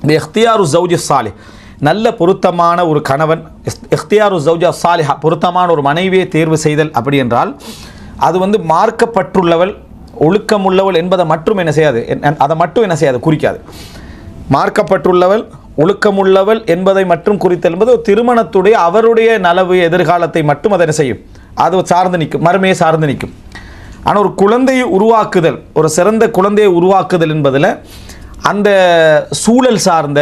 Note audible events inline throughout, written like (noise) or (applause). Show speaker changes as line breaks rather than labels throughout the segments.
இந்த இஃப்தியாரு ஜவுஜி சாலி நல்ல பொருத்தமான ஒரு கணவன் இஸ்- இஃப்தியாரு ஜவுஜா சாலிஹா பொருத்தமான ஒரு மனைவியை தேர்வு செய்தல் அப்படி என்றால் அது வந்து மார்க்கப்பற்றுள்ளவள் ஒழுக்கமுள்ளவள் என்பதை மட்டும் என்ன செய்யாது என்- அதை மட்டும் என்ன செய்யாது குறிக்காது. மார்க்கப்பட்டுள்ளவள் ஒழுக்கமுள்ளவள் என்பதை மட்டும் குறித்தல் என்பது ஒரு திருமணத்துடைய அவருடைய நலவு எதிர்காலத்தை மட்டும் அதை என்ன செய்யும் அது சார்ந்து நிற்கும் மறுமையை சார்ந்து நிற்கும். ஆனால் ஒரு குழந்தையை உருவாக்குதல் ஒரு சிறந்த குழந்தையை உருவாக்குதல் என்பதில் அந்த சூழல் சார்ந்த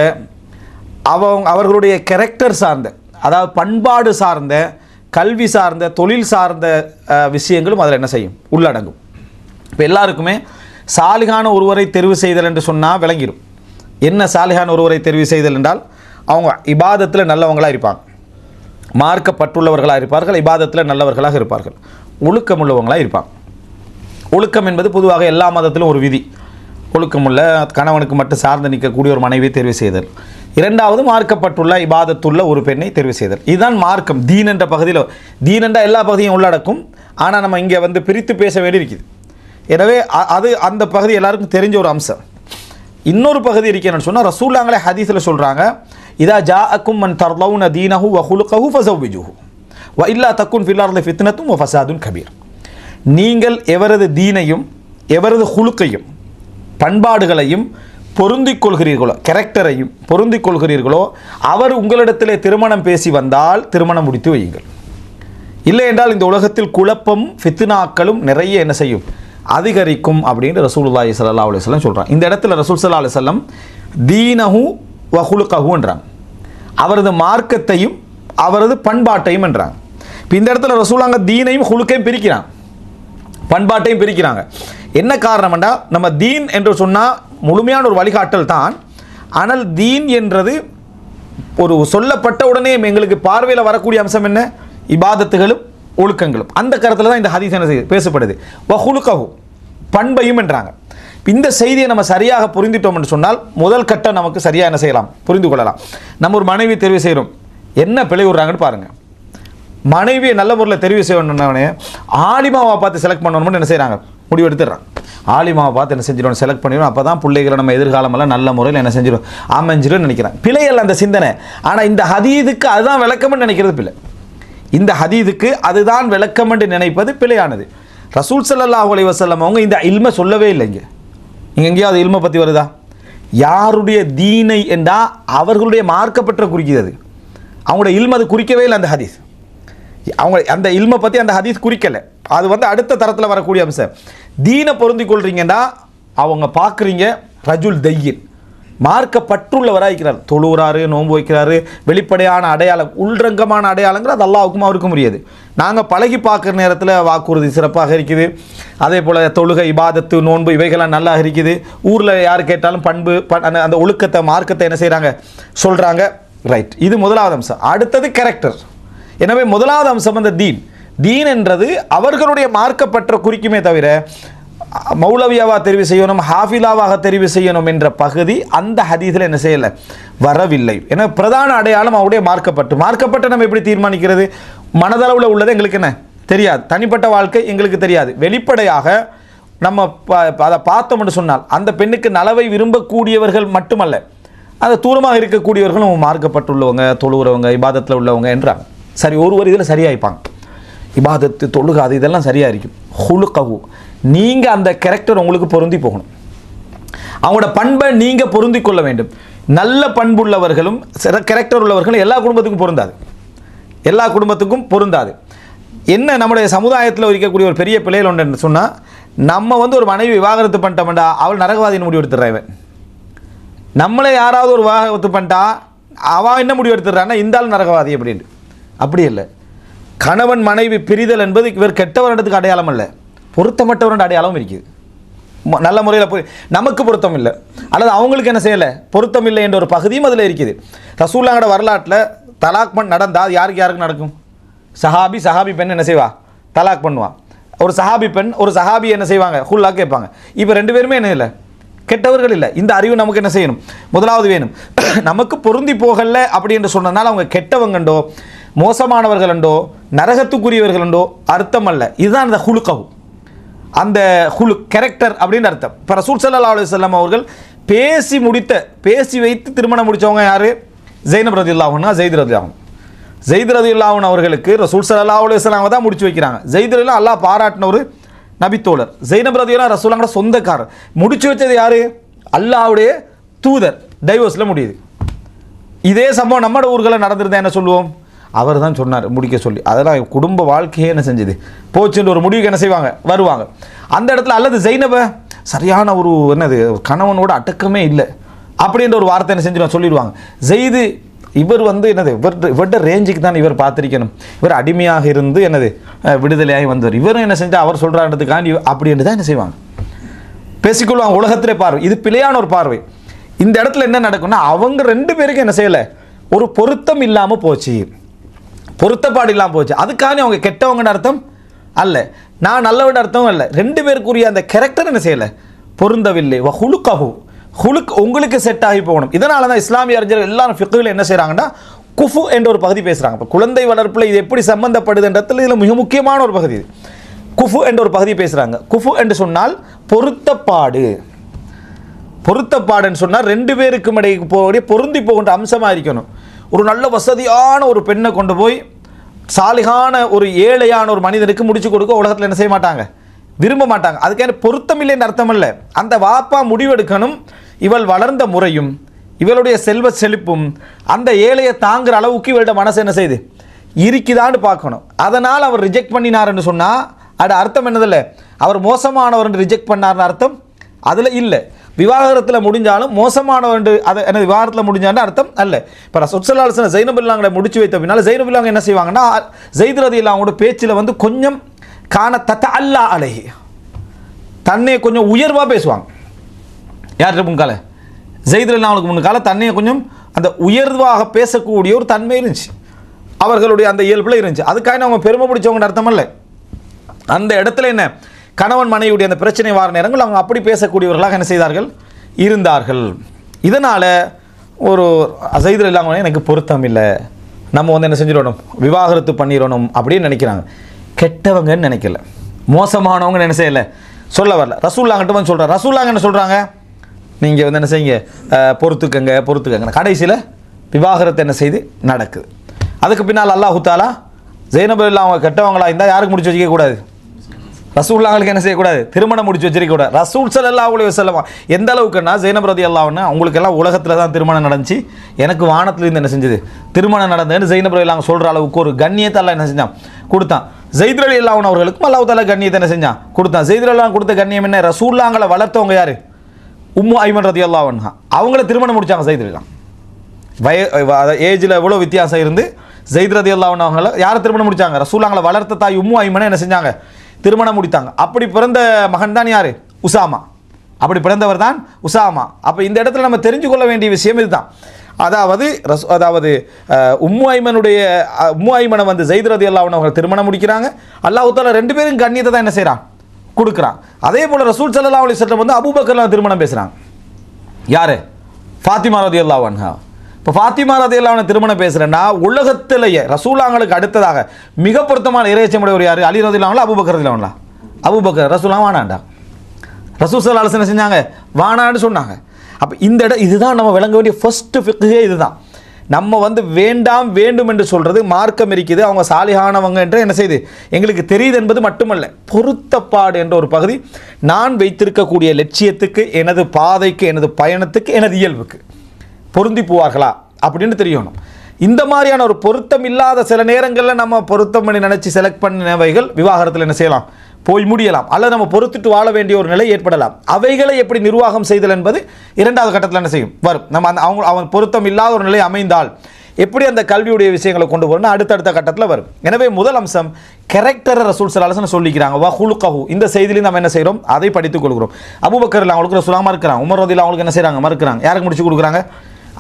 அவங்க அவர்களுடைய கேரக்டர் சார்ந்த அதாவது பண்பாடு சார்ந்த கல்வி சார்ந்த தொழில் சார்ந்த விஷயங்களும் அதில் என்ன செய்யும்? உள்ளடங்கும். இப்போ எல்லாருக்குமே சாலிகான ஒருவரை தெரிவு செய்தல் என்று சொன்னால் விளங்கிடும் என்ன சாலிகான ஒருவரை தெரிவு செய்தல் என்றால் அவங்க இபாதத்தில் நல்லவங்களாக இருப்பாங்க. மார்க்கப்பட்டுள்ளவர்களாக இருப்பார்கள் இபாதத்தில் நல்லவர்களாக இருப்பார்கள். ஒழுக்கம் உள்ளவங்களாக இருப்பாங்க. ஒழுக்கம் என்பது பொதுவாக எல்லா மதத்திலும் ஒரு விதி. ஒழுக்கமுள்ள கணவனுக்கு மட்டும் சார்ந்து நிற்கக்கூடிய ஒரு மனைவியை தெரிவு செய்தல். இரண்டாவது மார்க்கப்பட்டுள்ள இபாதத்துள்ள ஒரு பெண்ணை தெரிவு செய்தல். இதுதான் மார்க்கம். தீன் என்ற பகுதியில் தீன் என்ற எல்லா பகுதியும் உள்ளடக்கும். ஆனால் நம்ம இங்கே வந்து பிரித்து பேச வேண்டியிருக்குது. எனவே அ- அது அந்த பகுதி எல்லாருக்கும் தெரிஞ்ச ஒரு அம்சம். இன்னொரு பகுதி இருக்கேன்னு சொன்னால் ரசூல்லாங்களே ஹதீஸில் சொல்கிறாங்க இதா ஜா அக்கும் மன் தர்லவுன தீனஹு வ ஹுலுகஹு ஃபஸவ்விஜுஹு வ இல்லா தக்குன் ஃபில்லார்ல ஃபித்னத்தும் ஃபசாதுன் கபீர். நீங்கள் எவரது தீனையும் எவரது ஹுலுக்கையும் பண்பாடுகளையும் பொருந்திக் கொள்கிறீர்களோ கேரக்டரையும் பொருந்திக் கொள்கிறீர்களோ அவர் உங்களிடத்திலே திருமணம் பேசி வந்தால் திருமணம் முடித்து வையுங்கள். இல்லை என்றால் இந்த உலகத்தில் குழப்பம் ஃபித்னாக்களும் நிறைய என்ன செய்யும்? அதிகரிக்கும் அப்படின்னு ரசூலுல்லாஹி சல்லா அலைஹி சொல்கிறான் இந்த இடத்துல ரசூல் சல்லா அலைஹி வஸல்லம் தீனஹு வ அவரது மார்க்கத்தையும் அவரது பண்பாட்டையும் என்றாங்க. இப்போ இந்த இடத்துல ரசூலாங்க தீனையும் ஹுலுக்கையும் பிரிக்கிறாங்க. பண்பாட்டையும் பிரிக்கிறாங்க. என்ன காரணம்டா? நம்ம தீன் என்று சொன்னால் முழுமையான ஒரு வழிகாட்டல் தான். ஆனால் தீன் என்றது ஒரு சொல்லப்பட்ட உடனே எங்களுக்கு பார்வையில் வரக்கூடிய அம்சம் என்ன? இபாதத்துகளும் ஒழுக்கங்களும். அந்த கருத்தில் தான் இந்த ஹதீஸ் என்ன செய்யுது? பேசப்படுது. வஹுலுக்கஹு பண்பையும் என்றாங்க. இந்த செய்தியை நம்ம சரியாக புரிந்துட்டோம்னு சொன்னால் முதல் கட்டம் நமக்கு சரியாக என்ன செய்யலாம்? புரிந்து கொள்ளலாம். நம்ம ஒரு மனைவி தெரிவு செய்கிறோம் என்ன பிழை விடுறாங்கன்னு பாருங்கள் மனைவியை நல்ல முறையில் தெரிவு செய்யணுன்னே ஆலிமாவை பார்த்து செலக்ட் பண்ணணும்னு என்ன செய்கிறாங்க முடிவு ஆலிமாவை பார்த்து என்ன செஞ்சிடும் செலக்ட் பண்ணிடும் அப்போ தான் பிள்ளைகளை நம்ம எதிர்காலமெல்லாம் நல்ல முறையில் என்ன செஞ்சிடும் அமைஞ்சிடும் நினைக்கிறேன். பிழையல்ல அந்த சிந்தனை. ஆனால் இந்த ஹதீதுக்கு அதுதான் விளக்கம்னு நினைக்கிறது பிள்ளை இந்த ஹதீதுக்கு அதுதான் விளக்கம் என்று நினைப்பது பிழையானது. ரசூல் சல்லாஹ் அலி வசல்லம் அவங்க இந்த இல்மை சொல்லவே இல்லைங்க இங்கே. எங்கேயாவது இல்மை பற்றி வருதா? யாருடைய தீனை என்றால் அவர்களுடைய மார்க்கப்பற்ற குறிக்கிறது அவங்களுடைய இல்மை அது குறிக்கவே இல்லை அந்த ஹதீஸ். அவங்க அந்த இல்மை பற்றி அந்த ஹதீஸ் குறிக்கலை. அது வந்து அடுத்த தரத்தில் வரக்கூடிய அம்சம். தீனை பொருந்தி கொள்றீங்கன்னா அவங்க பார்க்குறீங்க ரஜுல் தையின் மார்க்கப்பற்றுள்ளவராக இருக்கிறார். தொழுகிறாரு நோன்பு வைக்கிறாரு வெளிப்படையான அடையாளம் உள்ரங்கமான அடையாளங்கள் அது அல்லாவுக்கும் அவருக்கும் முடியாது நாங்கள் பழகி பார்க்குற நேரத்தில் வாக்குறுதி சிறப்பாக இருக்குது. அதே போல் தொழுகை இபாதத்து நோன்பு இவைகள்லாம் நல்லா இருக்குது. ஊரில் யார் கேட்டாலும் பண்பு ப- அந்த அந்த ஒழுக்கத்தை மார்க்கத்தை என்ன செய்கிறாங்க சொல்கிறாங்க ரைட் இது முதலாவது அம்சம். அடுத்தது கேரக்டர் எனவே முதலாவது அம்சம் அந்த தீன். தீன் என்றது அவர்களுடைய மார்க்கப்பற்ற குறிக்குமே தவிர அ, மௌலவியாவா தெரிவு செய்யணும் ஹாஃபிலாவாக தெரிவு செய்யணும் என்ற பகுதி அந்த ஹதீஸில் என்ன செய்யலை? வரவில்லை. ஏன்னா பிரதான அடையாளம் அவருடைய மார்க்கப்பட்டு மார்க்கப்பட்டு நம்ம எப்படி தீர்மானிக்கிறது? மனதளவில் உள்ளது எங்களுக்கு என்ன? தெரியாது. தனிப்பட்ட வாழ்க்கை எங்களுக்கு தெரியாது. வெளிப்படையாக நம்ம ப- அதை பார்த்தோம்னு சொன்னால் அந்த பெண்ணுக்கு நலவை விரும்பக்கூடியவர்கள் மட்டுமல்ல அது தூரமாக இருக்கக்கூடியவர்களும் மார்க்கப்பட்டுள்ளவங்க தொழுகிறவங்க இபாதத்தில் உள்ளவங்க என்றாங்க. சரி ஒருவர் இதில் சரியாயிப்பாங்க. இபாதத்து தொழுகாது அது இதெல்லாம் சரியாக இருக்கும் ஹுலுக்கவு நீங்கள் அந்த கேரக்டர் உங்களுக்கு பொருந்தி போகணும். அவங்களோட பண்பை நீங்கள் பொருந்தி கொள்ள வேண்டும். நல்ல பண்புள்ளவர்களும் கேரக்டர் உள்ளவர்களும் எல்லா குடும்பத்துக்கும் பொருந்தாது. எல்லா குடும்பத்துக்கும் பொருந்தாது. என்ன நம்முடைய சமுதாயத்தில் இருக்கக்கூடிய ஒரு பெரிய பிள்ளைகள் ஒன்று சொன்னால் நம்ம வந்து ஒரு மனைவி விவாகரத்து பண்ணிட்டோம்டா அவள் நரகவாதின்னு முடிவு எடுத்துடுறவன் நம்மளே யாராவது ஒரு விவாகரத்து பண்ணிட்டா அவன் என்ன முடிவு எடுத்துடுறான்னா இந்த ஆள் நரகவாதி அப்படின்னு அப்படி இல்லை. கணவன் மனைவி பிரிதல் என்பது இவர் கெட்டவரிடத்துக்கு அடையாளம் அல்ல. பொருத்தமற்றவரோட அடையாளம் இருக்குது. ம- நல்ல முறையில் போய் நமக்கு பொருத்தம் இல்லை. அல்லது அவங்களுக்கு என்ன செய்யலை? பொருத்தம் இல்லை என்ற ஒரு பகுதியும் அதில் இருக்குது. ரசூல்லாங்கட வரலாற்றில் தலாக் பண் நடந்தால் யாருக்கு யாருக்கு நடக்கும்? சஹாபி சஹாபி பெண் என்ன செய்வா? தலாக் பண்ணுவான் ஒரு சஹாபி பெண் ஒரு சஹாபி என்ன செய்வாங்க? ஹுல்லா கேட்பாங்க. இப்போ ரெண்டு பேருமே என்ன இல்லை? கெட்டவர்கள் இல்லை. இந்த அறிவு நமக்கு என்ன செய்யணும்? முதலாவது வேணும். (clears throat) நமக்கு பொருந்தி போகலை அப்படி என்று சொன்னதுனால அவங்க கெட்டவங்கண்டோ மோசமானவர்களண்டோ நரகத்துக்குரியவர்களண்டோ அர்த்தம் அல்ல இதுதான் அந்த ஹுலுக்கவு. அந்த ஹுலு கேரக்டர் அப்படின்னு அர்த்தம். இப்போ ரசூல் சல்லா அலைஹி அவர்கள் பேசி முடித்த பேசி வைத்து திருமணம் முடித்தவங்க யார்? ஜெயினப் ரதில்லாஹுன்னா ஜெயித் ரதில்லாஹன் ஜெயித் ரதில்லாஹன் அவர்களுக்கு ரசூல் சல்லா அலுவலாம் தான் முடிச்சு வைக்கிறாங்க. ஜெயித் ரதில்லா அல்லாஹ் பாராட்டின ஒரு நபித்தோழர். ஜெயினப் ரதியெல்லாம் ரசூலாங்கட சொந்தக்காரர். முடிச்சு வச்சது யார்? அல்லாவுடைய தூதர். டைவர்ஸில் முடியுது. இதே சம்பவம் நம்மட ஊர்களில் நடந்திருந்தா என்ன சொல்லுவோம்? அவர் தான் சொன்னார் முடிக்க சொல்லி. அதெல்லாம் குடும்ப வாழ்க்கையே என்ன செஞ்சது? போச்சுன்னு ஒரு முடிவுக்கு என்ன செய்வாங்க? வருவாங்க. அந்த இடத்துல அல்லது ஜெயினப சரியான ஒரு என்னது கணவனோட அடக்கமே இல்லை. அப்படின்ற ஒரு வார்த்தை என்ன செஞ்சிருவாங்க? சொல்லிடுவாங்க. ஜெய்து இவர் வந்து என்னது இவர் இவர்கிட்ட ரேஞ்சுக்கு தான் இவர் பார்த்துருக்கணும். இவர் அடிமையாக இருந்து என்னது விடுதலையாகி வந்தவர். இவரும் என்ன செஞ்சால் அவர் சொல்கிறான்றதுக்காண்டி அப்படின்னு தான் என்ன செய்வாங்க? பேசிக்கொள்வாங்க உலகத்திலே பார்வை. இது பிழையான ஒரு பார்வை. இந்த இடத்துல என்ன நடக்கும்னா அவங்க ரெண்டு பேருக்கும் என்ன செய்யலை? ஒரு பொருத்தம் இல்லாமல் போச்சு. பொருத்தப்பாடு இல்லாமல் போச்சு. அதுக்காண்டி அவங்க கெட்டவங்கன்னு அர்த்தம் அல்ல. நான் நல்லவன் அர்த்தம் அல்ல. ரெண்டு பேருக்குரிய அந்த கேரக்டர் என்ன செய்யலை? பொருந்தவில்லை. வ ஹுலுக்கஹு. ஹுலுக் உங்களுக்கு செட் ஆகி போகணும். இதனால தான் இஸ்லாமிய அறிஞர்கள் எல்லாரும் ஃபிக்குகள் என்ன செய்கிறாங்கன்னா குஃபு என்ற ஒரு பகுதி பேசுகிறாங்க இப்போ குழந்தை வளர்ப்பில் இது எப்படி சம்பந்தப்படுதுன்றதுல இதில் மிக முக்கியமான ஒரு பகுதி குஃபு என்ற ஒரு பகுதி பேசுகிறாங்க குஃபு என்று சொன்னால் பொருத்தப்பாடு. பொருத்தப்பாடுன்னு சொன்னால் ரெண்டு பேருக்கும் இடையே போகக்கூடிய பொருந்தி போகின்ற அம்சமாக இருக்கணும். ஒரு நல்ல வசதியான ஒரு பெண்ணை கொண்டு போய் சாலிகான ஒரு ஏழையான ஒரு மனிதனுக்கு முடிச்சு கொடுக்க உலகத்தில் என்ன செய்ய மாட்டாங்க? விரும்ப மாட்டாங்க. அதுக்கான பொருத்தம் இல்லைன்னு அர்த்தம் இல்லை. அந்த வாப்பா முடிவெடுக்கணும். இவள் வளர்ந்த முறையும் இவளுடைய செல்வ செழிப்பும் அந்த ஏழையை தாங்குற அளவுக்கு இவளோட மனசு என்ன செய்யுது? இருக்குதான்னு பார்க்கணும். அதனால் அவர் ரிஜெக்ட் பண்ணினாருன்னு சொன்னால் அது அர்த்தம் என்னதில்லை அவர் மோசமானவர் ரிஜெக்ட் பண்ணார்னு அர்த்தம் அதில் இல்லை. விவாகரத்தில் முடிஞ்சாலும் மோசமானவர் அதை என்ன விவாகரத்தில் முடிஞ்சான்னு அர்த்தம் அல்ல. இப்போ சொற்சலாசன ஜெயினபில்லாங்களை முடிச்சு வைத்த பின்னால் ஜெயினபில்லாங்க என்ன செய்வாங்கன்னா ஜெயித் ரதி அவங்களோட பேச்சில் வந்து கொஞ்சம் காண தத்த அல்லா அழகி தன்னை கொஞ்சம் உயர்வாக பேசுவாங்க. யார்கிட்ட முன்கால? ஜெயிதுல்லா அவனுக்கு முன்கால தன்னையை கொஞ்சம் அந்த உயர்வாக பேசக்கூடிய ஒரு தன்மை இருந்துச்சு. அவர்களுடைய அந்த இயல்பில் இருந்துச்சு. அதுக்காக அவங்க பெருமை பிடிச்சவங்க அர்த்தம் இல்லை அந்த இடத்துல என்ன கணவன் மனைவியுடைய அந்த பிரச்சனை வார நேரங்கள் அவங்க அப்படி பேசக்கூடியவர்களாக என்ன செய்தார்கள்? இருந்தார்கள். இதனால் ஒரு அசைதில் இல்லாமல் எனக்கு பொருத்தம் இல்லை. நம்ம வந்து என்ன செஞ்சிடணும்? விவாகரத்து பண்ணிடணும் அப்படின்னு நினைக்கிறாங்க. கெட்டவங்கன்னு நினைக்கல. மோசமானவங்க என்ன செய்யலை? சொல்ல வரல. ரசூல்லாங்கிட்ட வந்து சொல்கிறார் ரசூல்லாங்க என்ன சொல்கிறாங்க நீங்கள் வந்து என்ன செய்யுங்க? பொறுத்துக்கங்க பொறுத்துக்கங்க. கடைசியில் விவாகரத்தை என்ன செய்து நடக்குது. அதுக்கு பின்னால் அல்லாஹு தாலா ஜெயினபுல்லா அவங்க கெட்டவங்களா இருந்தால் யாருக்கு முடிச்சு வச்சுக்க கூடாது? ரசூல்லாங்களுக்கு என்ன செய்யக்கூடாது? திருமணம் முடிச்சு வச்சிருக்கக்கூடாது. ரசூல் ஸல்லல்லாஹு அலைஹி செல்லமா எந்த அளவுக்குன்னா ஜெயினப் ரதி அல்லாஹ்னு அவங்களுக்கு எல்லாம் உலகத்தில் தான் திருமணம் நடந்துச்சு. எனக்கு வானத்துலேருந்து என்ன செஞ்சது? திருமணம் நடந்ததுன்னு ஜெயினப் ரதி சொல்கிற அளவுக்கு ஒரு கண்ணியத்தை எல்லாம் என்ன செஞ்சான்? கொடுத்தான். ஜெயித் அலி அல்லாஹ் அவர்களுக்கும் அல்லாஹ் தாலா கண்ணியத்தை என்ன செஞ்சான்? கொடுத்தான். ஜெயித் அல்லாஹ் கொடுத்த கண்ணியம் என்ன? ரசூல்லாங்களை வளர்த்தவங்க யார்? உம்மு ஐமன் ரதி அல்லாவன் அவங்கள திருமணம் முடித்தாங்க ஜெயித் அலி வய ஏஜில் எவ்வளோ வித்தியாசம் இருந்து ஜெயித் ரதி அல்லாவன் அவங்கள யாரை திருமணம் முடிச்சாங்க? ரசூலாங்களை வளர்த்த தாய் உம்மு ஐமனை என்ன செஞ்சாங்க? திருமணம் முடித்தாங்க. அப்படி பிறந்த மகன் தான் யார்? உசாமா. அப்படி பிறந்தவர் தான் உசாமா. அப்போ இந்த இடத்துல நம்ம தெரிஞ்சு கொள்ள வேண்டிய விஷயம் இதுதான். அதாவது ரஸ் அதாவது உம்மு ஐமனுடைய உம்மு ஐமனை வந்து ஜெயித் ரதி அவங்க திருமணம் முடிக்கிறாங்க. அல்லாஹால ரெண்டு பேரும் கண்ணியத்தை தான் என்ன செய்கிறான் கொடுக்குறான். அதே போல் ரசூல் சல்லா அலி சட்டம் வந்து அபூபக்கர்லாம் திருமணம் பேசுகிறாங்க யார்? ஃபாத்திமா ரதி அல்லாவான்ஹா இப்போ ஃபாத்திமா ரதி அல்லாஹ் திருமணம் பேசுகிறேன்னா உலகத்திலேயே ரசூலாங்களுக்கு அடுத்ததாக மிக பொருத்தமான இறைச்சமுடையவர் யார்? அலி ரதி அல்லாங்களா அபுபக்கர் ரதி அபுபக்கர் ரசூலாம் வானாண்டா. ரசூல் சல்லா ஆலோசனை செஞ்சாங்க? வானான்னு சொன்னாங்க. அப்போ இந்த இடம் இதுதான் நம்ம விளங்க வேண்டிய ஃபஸ்ட்டு ஃபிக்கே இதுதான். நம்ம வந்து வேண்டாம் வேண்டும் என்று சொல்கிறது மார்க்கம் இருக்குது அவங்க சாலிகானவங்க என்று என்ன செய்யுது எங்களுக்கு தெரியுது என்பது மட்டுமல்ல. பொருத்தப்பாடு என்ற ஒரு பகுதி. நான் வைத்திருக்கக்கூடிய லட்சியத்துக்கு எனது பாதைக்கு எனது பயணத்துக்கு எனது இயல்புக்கு. பொருந்தி போவார்களா? அப்படின்னு தெரியணும். இந்த மாதிரியான ஒரு பொருத்தம் இல்லாத சில நேரங்களில் நம்ம பொருத்தம் பண்ணி நினச்சி செலக்ட் பண்ணினவைகள் விவாகரத்தில் என்ன செய்யலாம்? போய் முடியலாம். அல்லது நம்ம பொறுத்துட்டு வாழ வேண்டிய ஒரு நிலை ஏற்படலாம். அவைகளை எப்படி நிர்வாகம் செய்தல் என்பது இரண்டாவது கட்டத்தில் என்ன செய்யும்? வரும். நம்ம அந்த அவங்க அவன் பொருத்தம் இல்லாத ஒரு நிலை அமைந்தால் எப்படி அந்த கல்வியுடைய விஷயங்களை கொண்டு வரணும் அடுத்தடுத்த கட்டத்தில் வரும். எனவே முதல் அம்சம் கேரக்டரை ரசூல் சலாசன சொல்லிக்கிறாங்க. வா ஹுலுக்கஹு இந்த செய்தியிலையும் நம்ம என்ன செய்கிறோம் அதை படித்துக் கொள்கிறோம். அபுபக்கர் அவங்களுக்கு ரசூலாக மறுக்கிறாங்க உமர் ரதில் அவங்களுக்கு என்ன செய்கிறாங்க மறுக்கிறாங்க. யாருக்கு முடிச்சு கொடுக்குறாங்க?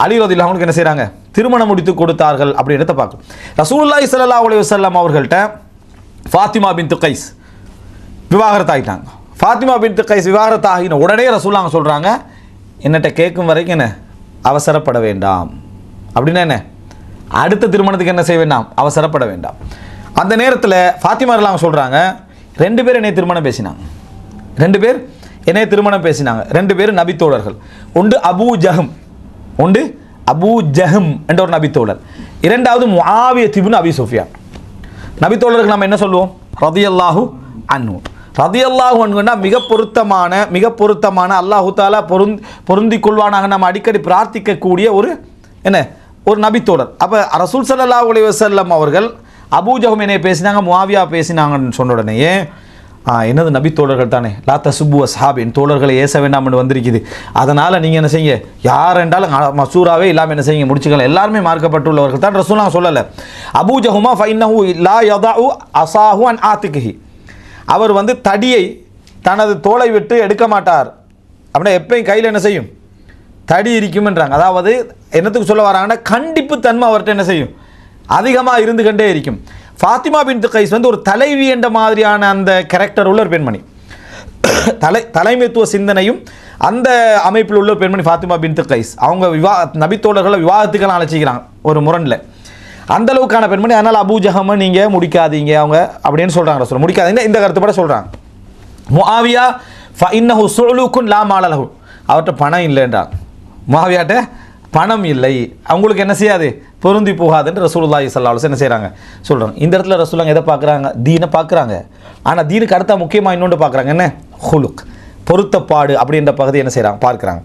அலி அவனுக்கு என்ன செய்கிறாங்க திருமணம் முடித்து கொடுத்தார்கள் அப்படின்றத பார்க்கும் ரசூல்லாய் சல்லா அலைஹி வஸல்லம் அவர்கள்ட்ட ஃபாத்திமா பின் துக்கைஸ் விவாகரத்து ஆகிட்டாங்க ஃபாத்திமா பின் துக்கைஸ் விவாகரத்து ஆகின உடனே ரசூல்லாங்க சொல்கிறாங்க என்னட்ட கேட்கும் வரைக்கும் என்ன? அவசரப்பட வேண்டாம். அப்படின்னா என்ன? அடுத்த திருமணத்துக்கு என்ன செய்ய வேண்டாம்? அவசரப்பட வேண்டாம். அந்த நேரத்தில் ஃபாத்திமா அவங்க சொல்கிறாங்க ரெண்டு பேர் என்னை திருமணம் பேசினாங்க. ரெண்டு பேர் என்னைய திருமணம் பேசினாங்க. ரெண்டு பேரும் நபித்தோழர்கள் ஒன்று அபு ஜஹம் ஒன்று அபு ஜஹம் என்ற ஒரு நபித்தோழர். இரண்டாவது முஆவிய திபுன் அபி சுஃபியான். நபித்தோழருக்கு நம்ம என்ன சொல்லுவோம்? ரதியல்லாஹு அன்ஹு. ரதியல்லாஹு அன்ஹுன்னா மிக பொருத்தமான மிக பொருத்தமான அல்லாஹு தாலா பொருந் பொருந்தி கொள்வானாக நம்ம அடிக்கடி பிரார்த்திக்கக்கூடிய ஒரு என்ன? ஒரு நபித்தோழர். அப்போ ரசூல் ஸல்லல்லாஹு அலி வசல்லம் அவர்கள் அபூஜஹம் என்னை பேசினாங்க முவாவியா பேசினாங்கன்னு சொன்ன உடனேயே என்னது நபி தோழர்கள் தானே? லா தசுபு அஸ்ஹாப் தோழர்களை ஏச வேண்டாம்னு வந்திருக்குது. அதனால் நீங்கள் என்ன செய்யுங்க? யார் என்றாலும் மசூராவே இல்லாமல் என்ன செய்யுங்க? முடிச்சுக்கலாம் எல்லாருமே மார்க்கப்பட்டுள்ளவர்கள் தான் ரசூலாம் சொல்லலை. அபூஜஹுமா ஃபைன்னஹு லா யதாஉ அசாஹு அன் ஆத்துக்குஹி அவர் வந்து தடியை தனது தோலை விட்டு எடுக்க மாட்டார். அப்படின்னா எப்பயும் கையில் என்ன செய்யும்? தடி இருக்கும்ன்றாங்க. அதாவது என்னத்துக்கு சொல்ல வராங்கன்னா கண்டிப்பு தன்மை அவர்கிட்ட என்ன செய்யும்? அதிகமாக இருந்து கொண்டே இருக்கும். ஃபாத்திமா பின் கைஸ் வந்து ஒரு தலைவி என்ற மாதிரியான அந்த கேரக்டர் உள்ள ஒரு பெண்மணி. தலை தலைமைத்துவ சிந்தனையும் அந்த அமைப்பில் உள்ள ஒரு பெண்மணி ஃபாத்திமா பின் கைஸ். அவங்க விவா நபித்தோழர்களை விவாதத்துக்கெல்லாம் அழைச்சிக்கிறாங்க ஒரு முரணில். அந்த அளவுக்கான பெண்மணி அதனால் அபூஜகமை நீங்கள் முடிக்காதீங்க அவங்க அப்படின்னு சொல்கிறாங்க சொல்ல முடிக்காதீங்க இந்த கருத்துப்பட சொல்கிறாங்க முஆவியா ஃப இன்னஹு சுலுக்குன் லா அவர்கிட்ட பணம் இல்லைன்றாங்க. முஆவியாட்ட பணம் இல்லை. அவங்களுக்கு என்ன செய்யாது? பொருந்தி போகாதுன்னு ரசூலுல்லாஹி ஸல்லல்லாஹு என்ன செய்கிறாங்க சொல்கிறாங்க இந்த இடத்துல ரசூலுல்லாஹ் எதை பார்க்குறாங்க? தீனை பார்க்குறாங்க. ஆனால் தீனுக்கு அடுத்தா முக்கியமாக இன்னொன்று பார்க்குறாங்க. என்ன? ஹுலுக். பொருத்தப்பாடு அப்படின்ற பகுதி என்ன செய்கிறாங்க பார்க்குறாங்க.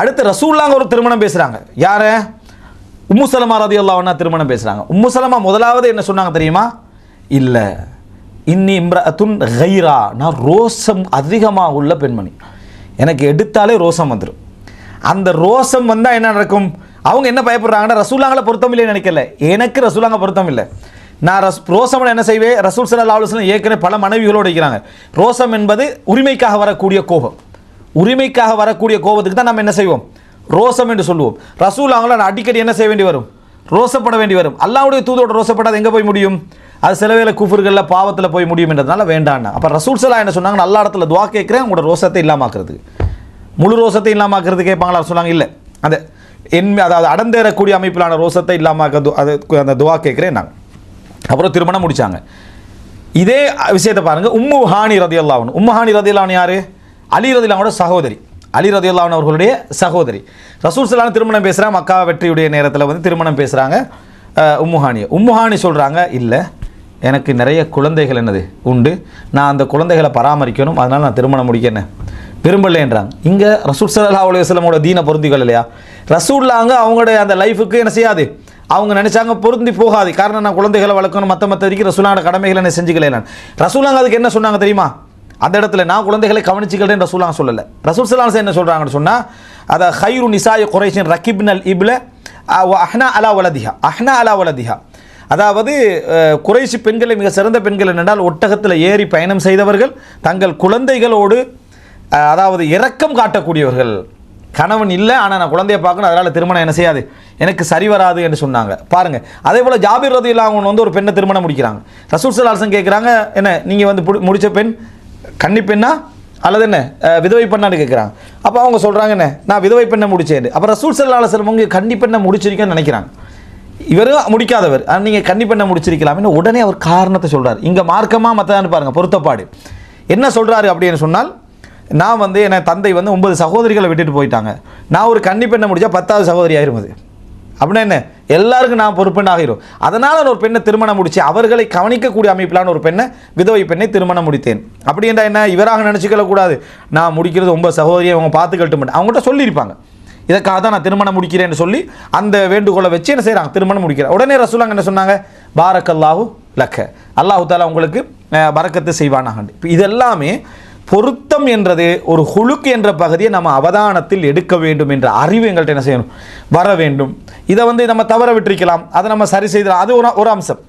அடுத்து ரசூல்லாங்க ஒரு திருமணம் பேசுகிறாங்க யாரை? உம்முசலமா ரதி அல்லாஹ்னா திருமணம் பேசுகிறாங்க உம்முசலமா முதலாவது என்ன சொன்னாங்க தெரியுமா? இல்லை. இன்னி இம்ரஅத்துன் கைரா நான் ரோசம் அதிகமாக உள்ள பெண்மணி. எனக்கு எடுத்தாலே ரோசம் வந்துடும் அந்த ரோசம் வந்தால் என்ன நடக்கும்? அவங்க என்ன பயப்படுறாங்கன்னா ரசூலாங்களை பொருத்தம் இல்லைன்னு நினைக்கல. எனக்கு ரசூலாங்க பொருத்தம் இல்லை. நான் ரஸ் ரோசம் என்ன செய்வேன்? ரசூல் சல்லா அலுவலம் ஏற்கனவே பல மனைவிகளோடு இருக்கிறாங்க. ரோசம் என்பது உரிமைக்காக வரக்கூடிய கோபம். உரிமைக்காக வரக்கூடிய கோபத்துக்கு தான் நம்ம என்ன செய்வோம்? ரோசம் என்று சொல்லுவோம். ரசூல் அவங்கள நான் அடிக்கடி என்ன செய்ய வேண்டி வரும்? ரோசப்பட வேண்டி வரும். அல்லாவுடைய தூதோட ரோசப்படாது எங்கே போய் முடியும்? அது சில வேலை குஃபர்களில் பாவத்தில் போய் முடியும்ன்றதுனால வேண்டான்னு அப்போ ரசூல் சலா என்ன சொன்னாங்க நல்ல இடத்துல துவா கேட்குறேன் உங்களோட ரோசத்தை இல்லாமாக்குறதுக்கு முழு ரோசத்தை இல்லாமாக்குறது கேட்பாங்களா? சொன்னாங்க இல்லை. அந்த என் அதாவது அடந்தேறக்கூடிய அமைப்பிலான ரோசத்தை இல்லாமல் அது அந்த துவா கேட்குறேன் நாங்கள் அப்புறம் திருமணம் முடித்தாங்க இதே விஷயத்தை பாருங்கள் உம்மு ஹானி ரதியல்லாவன் உம்மு ஹானி ரதியல்லாவன் யார்? அலி ரதியல்லாவோட சகோதரி. அலி ரதியல்லாவன் அவர்களுடைய சகோதரி. ரசூல் சலான திருமணம் பேசுகிறாங்க மக்கா வெற்றியுடைய நேரத்தில் வந்து திருமணம் பேசுகிறாங்க உம்மு உம்முஹானி சொல்கிறாங்க இல்லை எனக்கு நிறைய குழந்தைகள் என்னது? உண்டு. நான் அந்த குழந்தைகளை பராமரிக்கணும். அதனால் நான் திருமணம் முடிக்கணும். விரும்பலைன்றாங்க இங்கே ரசூல் சல்லா அலுவலமோட வஸ்லமோட தீனை இல்லையா? ரசூல்லாங்க அவங்களுடைய அந்த லைஃபுக்கு என்ன செய்யாது? அவங்க நினைச்சாங்க பொருந்தி போகாது. காரணம் நான் குழந்தைகளை வளர்க்கணும். மற்ற மற்ற ரசூலான கடமைகளை என்ன செஞ்சுக்கலாம் ரசூலாங்க அதுக்கு என்ன சொன்னாங்க தெரியுமா? அந்த இடத்துல நான் குழந்தைகளை கவனிச்சுக்கிறேன் ரசூலாங்க சொல்லலை. ரசூல் சலாஸ் என்ன சொல்கிறாங்கன்னு சொன்னால் அதை ஹைரு நிசாய குறைஷின் ரக்கிப்னல் இப்ல அஹ்னா அலா வலதிஹா. அஹ்னா அலா வலதிஹா. அதாவது குறைசி பெண்களை மிக சிறந்த பெண்கள் என்னென்றால் ஒட்டகத்தில் ஏறி பயணம் செய்தவர்கள் தங்கள் குழந்தைகளோடு அதாவது இரக்கம் காட்டக்கூடியவர்கள். கணவன் இல்லை ஆனால் நான் குழந்தைய பார்க்கணும் அதனால் திருமணம் என்ன செய்யாது? எனக்கு சரி வராது என்று சொன்னாங்க. பாருங்கள் அதே போல் ஜாபீர் ரதி இல்லாமல் வந்து ஒரு பெண்ணை திருமணம் முடிக்கிறாங்க. ரசூல் சலாசன் கேட்குறாங்க என்ன நீங்கள் வந்து முடித்த பெண் கன்னி பெண்ணா? அல்லது என்ன விதவை பெண்ணான்னு கேட்குறாங்க அப்போ அவங்க சொல்கிறாங்க என்ன நான் விதவை பெண்ணை முடிச்சேன். அப்போ ரசூல் சல்லா அலுவலம் உங்க கன்னி பெண்ணை முடிச்சிருக்கேன்னு நினைக்கிறாங்க. இவரும் முடிக்காதவர். ஆனால் நீங்கள் கன்னி பெண்ணை முடிச்சிருக்கலாம்னு உடனே அவர் காரணத்தை சொல்கிறார் இங்கே மார்க்கமாக மற்றதான்னு பாருங்கள் பொருத்தப்பாடு. என்ன சொல்கிறாரு அப்படின்னு சொன்னால் நான் வந்து என் தந்தை வந்து ஒன்பது சகோதரிகளை விட்டுட்டு போயிட்டாங்க. நான் ஒரு கன்னி பெண்ணை முடித்தா பத்தாவது சகோதரி ஆயிரும் அது. அப்படின்னா என்ன? எல்லாருக்கும் நான் பொறுப்புன்னு ஆகிரும். அதனால் ஒரு பெண்ணை திருமணம் முடிச்சு அவர்களை கவனிக்கக்கூடிய அமைப்பிலான ஒரு பெண்ணை விதவை பெண்ணை திருமணம் முடித்தேன். அப்படி என்றால் என்ன? இவராக நினச்சிக்கலக்கூடாது நான் முடிக்கிறது ஒன்பது சகோதரியை அவங்க பார்த்துக்கட்டு மாட்டேன் அவங்ககிட்ட சொல்லியிருப்பாங்க. இதற்காக தான் நான் திருமணம் முடிக்கிறேன்னு சொல்லி அந்த வேண்டுகோளை வச்சு என்ன செய்கிறாங்க திருமணம் முடிக்கிறேன் உடனே ரசூலாங்க என்ன சொன்னாங்க? பாரக் அல்லாஹூ லக்க. அல்லாஹு தாலா உங்களுக்கு பறக்கத்தை செய்வானாக. இப்போ இதெல்லாமே பொருத்தம் என்றது ஒரு ஹுலுக் என்ற பகுதியை நம்ம அவதானத்தில் எடுக்க வேண்டும் என்ற அறிவு எங்கள்கிட்ட என்ன செய்யணும்? வர வேண்டும். இதை வந்து நம்ம தவற விட்டிருக்கலாம். அதை நம்ம சரி செய்தலாம் அது ஒரு ஒரு அம்சம்.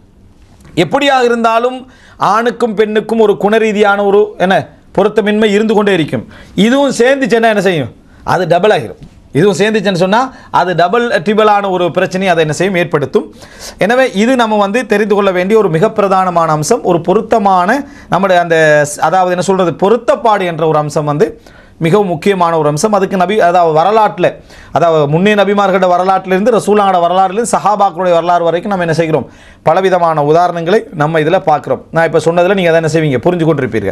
எப்படியாக இருந்தாலும் ஆணுக்கும் பெண்ணுக்கும் ஒரு குணரீதியான ஒரு என்ன பொருத்தமின்மை இருந்து கொண்டே இருக்கும். இதுவும் சேர்ந்துச்சுன்னா என்ன செய்யும்? அது டபுள் ஆகிரும். இதுவும் சேர்ந்துச்சுன்னு சொன்னால் அது டபுள் ட்ரிபிளான ஒரு பிரச்சனையை அதை என்ன செய்யும் ஏற்படுத்தும். எனவே இது நம்ம வந்து தெரிந்து கொள்ள வேண்டிய ஒரு மிக பிரதானமான அம்சம் ஒரு பொருத்தமான நம்முடைய அந்த அதாவது என்ன சொல்கிறது பொருத்தப்பாடு என்ற ஒரு அம்சம் வந்து மிகவும் முக்கியமான ஒரு அம்சம். அதுக்கு நபி அதாவது வரலாற்றில் அதாவது முன்னே நபிமார்களோட வரலாற்றிலிருந்து ரசூலாங்களோட வரலாறுலேருந்து சஹாபாக்களுடைய வரலாறு வரைக்கும் நம்ம என்ன செய்கிறோம்? பலவிதமான உதாரணங்களை நம்ம இதில் பார்க்குறோம். நான் இப்போ சொன்னதில் நீங்கள் அதை என்ன செய்வீங்க? புரிஞ்சு கொண்டிருப்பீர்கள்.